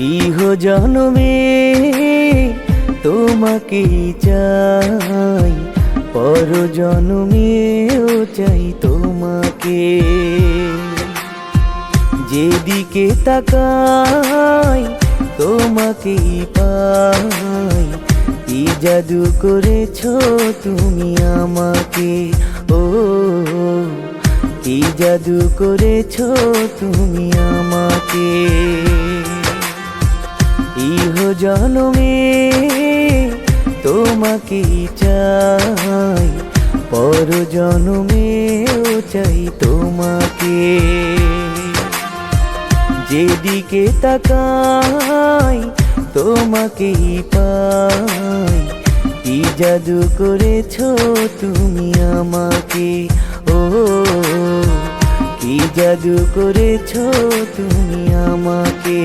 ইহ জনমে তোমাকে চাই পর জনমেও চাই তোমাকে। যেদিকে তাকাই, তোমাকেই পাই। কি জাদু করেছ তুমি আমাকে? ও, কি জাদু করেছ তুমি আমাকে? ইহ জনমে তোমাকে চাই, পর জনমেও চাই তোমাকে। যেদিকে তাকাই তোমাকে পাই, কি জাদু করেছ তুমি আমাকে? ও, কি জাদু করেছ তুমি আমাকে?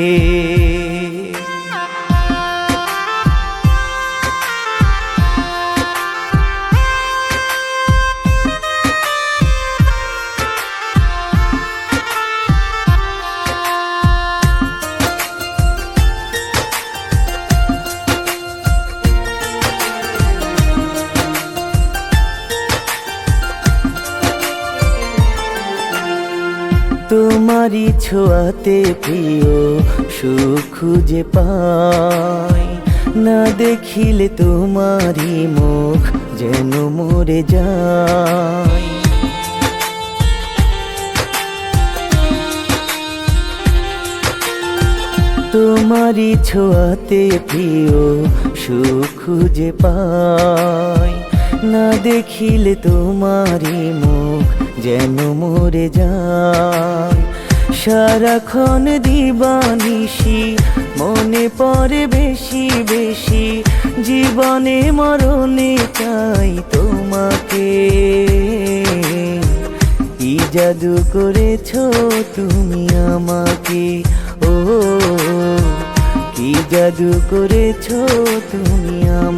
তোমারই ছোঁয়াতে প্রিয় সুখ খুঁজে পাই, না দেখিলে তোমারই মুখ যেন মরে যায়। তোমারই ছোঁয়াতে প্রিয় সুখ খুঁজে পাই, না দেখিলে তোমারই মুখ যেন মরে যায় সারাক্ষণ দিবানিসি মনে পড়ে বেশি বেশি। জীবনে মরণে চাই তোমাকে। কি জাদু করেছ তুমি আমাকে? ও, কি জাদু করেছ তুমি আমাকে?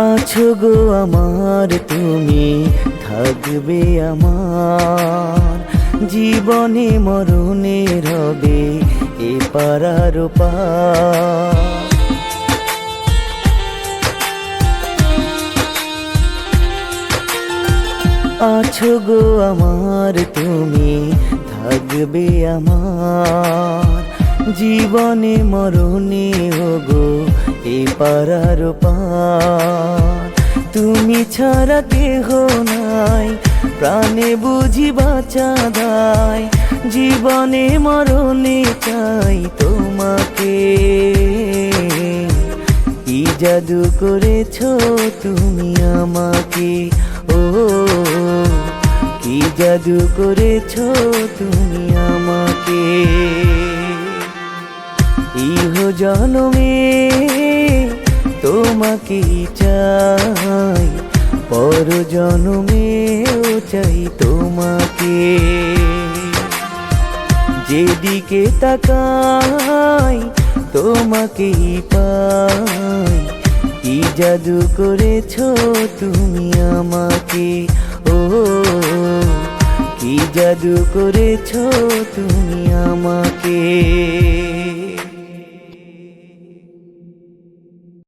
আছো গো আমার, তুমি থাকবে আমার। জীবনে মরণে রবে এ পারার পার আছো গো আমার, তুমি থাকবে আমার। জীবনে মরণে গো এ পারার পার তুমি ছাড়া কেহ নাই, প্রাণে বুঝি বাঁচা দায়। জীবনে মরণে চাই তোমাকে। কি জাদু করেছ তুমি আমাকে? ও, কি জাদু করেছ তুমি আমাকে? ইহ জনমে তোমাকে চাই পর জনমেও চাই তোমাকে। যেদিকে তাকাই তোমাকে পাই। কি জাদু করেছ তুমি আমাকে? ও, কি জাদু করেছ তুমি আমাকে?